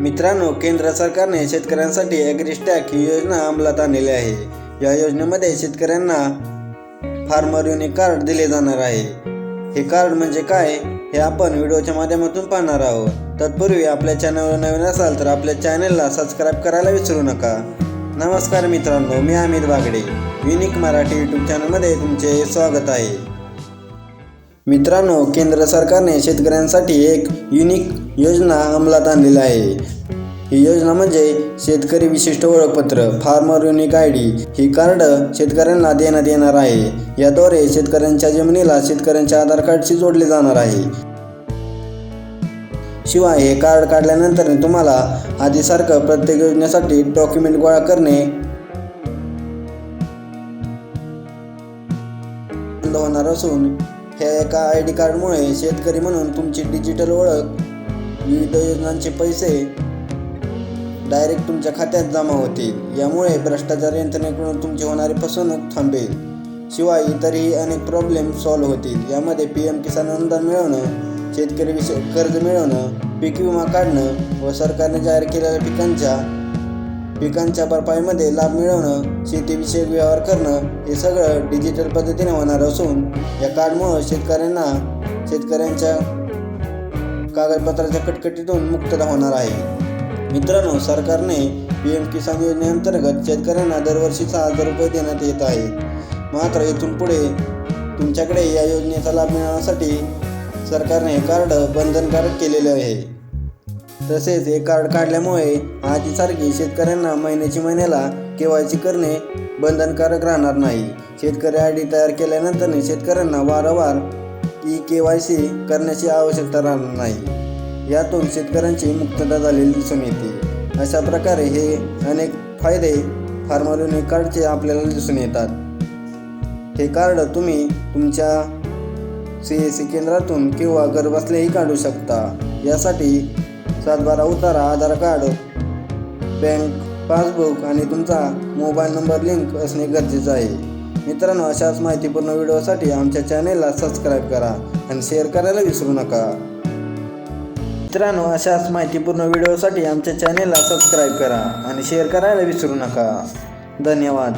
मित्रांनो केंद्र सरकारने शेतकऱ्यांसाठी ॲग्रिस्टॅक ही योजना अंमलात आणलेली आहे. या योजनेमध्ये शेतकऱ्यांना फार्मर युनिक कार्ड दिले जाणार आहे. हे कार्ड म्हणजे काय हे आपण व्हिडिओच्या माध्यमातून पाहणार आहोत. तत्पूर्वी आपल्या चॅनलवर नवीन असाल तर आपल्या चॅनलला सबस्क्राईब करायला विसरू नका. नमस्कार मित्रांनो मी अमित बागडे. युनिक मराठी यूट्यूब चॅनलमध्ये तुमचे स्वागत आहे. मित्रांनो केंद्र सरकारने शेतकऱ्यांसाठी एक युनिक योजना अंमलात आणलेली आहे. ही योजना म्हणजे शेतकरी विशिष्ट ओळखपत्र फार्मर युनिक आय डी ही कार्ड शेतकऱ्यांना देण्यात येणार आहे. याद्वारे शेतकऱ्यांच्या जमिनीला शेतकऱ्यांच्या आधार कार्डशी जोडले जाणार आहे. शिवाय हे कार्ड काढल्यानंतर तुम्हाला आधीसारखं प्रत्येक योजनेसाठी डॉक्युमेंट गोळा करणे बंद होणार असून ह्या एका आय डी कार्डमुळे शेतकरी म्हणून तुमची डिजिटल ओळख विविध योजनांचे पैसे डायरेक्ट तुमच्या खात्यात जमा होतील. यामुळे भ्रष्टाचार यंत्रणेकडून तुमची होणारी फसवणूक थांबेल. शिवाय इतरही अनेक प्रॉब्लेम सॉल्व्ह होतील. यामध्ये पी एम किसान अनुदान मिळवणं शेतकरी विषय कर्ज मिळवणं पीक विमा काढणं व सरकारने जाहीर केलेल्या पिकांच्या पिकांच्या भरपाईमध्ये लाभ मिळवणं शेतीविषयक व्यवहार करणं हे सगळं डिजिटल पद्धतीने होणार असून या कार्डमुळं शेतकऱ्यांना शेतकऱ्यांच्या कागदपत्राच्या कटकटीतून मुक्तता होणार आहे. मित्रांनो सरकारने पी एम किसान योजनेअंतर्गत शेतकऱ्यांना दरवर्षी सहा हजार रुपये देण्यात येत आहेत मात्र इथून पुढे तुमच्याकडे या योजनेचा लाभ मिळवण्यासाठी सरकारने हे कार्ड बंधनकारक केलेले आहे. तसेच हे कार्ड काढल्यामुळे आधीसारखी शेतकऱ्यांना महिन्याची महिन्याला के वाय सी करणे बंधनकारक राहणार नाही. शेतकरी आय डी तयार केल्यानंतर शेतकऱ्यांना वारंवार ई के वाय सी करण्याची आवश्यकता राहणार नाही. यातून शेतकऱ्यांची मुक्तता झालेली दिसून येते. अशा प्रकारे हे अनेक फायदे फार्मर युनिक कार्डचे आपल्याला दिसून येतात. हे कार्ड तुम्ही तुमच्या सी एस सी केंद्रातून किंवा घरबसल्याही काढू शकता. यासाठी सातबारा उतारा आधार कार्ड बँक पासबुक आणि तुमचा मोबाईल नंबर लिंक असणे गरजेचं आहे. मित्रांनो अशाच माहितीपूर्ण व्हिडिओसाठी आमच्या चॅनेलला सबस्क्राईब करा आणि शेअर करायला विसरू नका. मित्रांनो अशाच माहितीपूर्ण व्हिडिओसाठी आमच्या चॅनेलला सबस्क्राईब करा आणि शेअर करायला विसरू नका. धन्यवाद.